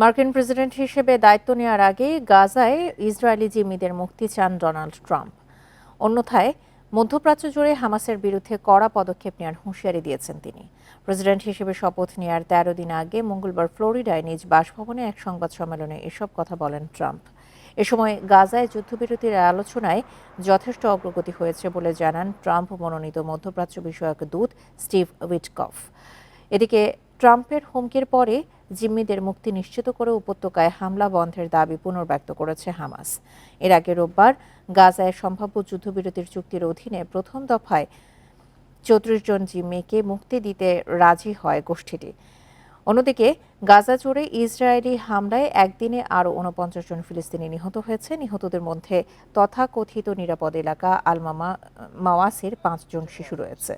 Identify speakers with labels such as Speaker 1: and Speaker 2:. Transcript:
Speaker 1: মার্কিন প্রেসিডেন্ট হিসেবে দায়িত্ব নেওয়ার আগে গাজায় ইসরায়েলি জিম্মিদের মুক্তি চান ডোনাল্ড ট্রাম্প। অন্যথায়, মধ্যপ্রাচ্য জুড়ে হামাসের বিরুদ্ধে কড়া পদক্ষেপ নেওয়ার হুঁশিয়ারি দিয়েছেন তিনি। প্রেসিডেন্ট হিসেবে শপথ নেওয়ার তেরো দিন আগে মঙ্গলবার ফ্লোরিডায় নিজ বাসভবনে এক সংবাদ সম্মেলনে এসব কথা বলেন ট্রাম্প। এ সময় গাজায় যুদ্ধবিরতির আলোচনায় যথেষ্ট অগ্রগতি হয়েছে বলে জানান ট্রাম্প মনোনীত মধ্যপ্রাচ্য বিষয়ক দূত স্টিভ উইটকফ। এদিকে, ট্রাম্পের হুমকির পরে জিম্মিদের মুক্তি নিশ্চিত করে উপত্যকায় হামলা বন্ধের দাবি পুনর্ব্যক্ত করেছে হামাস। এর আগে রোববার গাজায় সম্ভাব্য যুদ্ধবিরতির চুক্তির অধীনে প্রথম দফায় চৌত্রিশ জন জিম্মিকে মুক্তি দিতে রাজি হয় গোষ্ঠীটি। অন্যদিকে গাজা জুড়ে ইসরায়েলি হামলায় একদিনে আরও উনপঞ্চাশ জন ফিলিস্তিনি নিহত হয়েছে। নিহতদের মধ্যে তথাকথিত নিরাপদ এলাকা আলমামা মাওয়াসির পাঁচজন শিশু রয়েছে।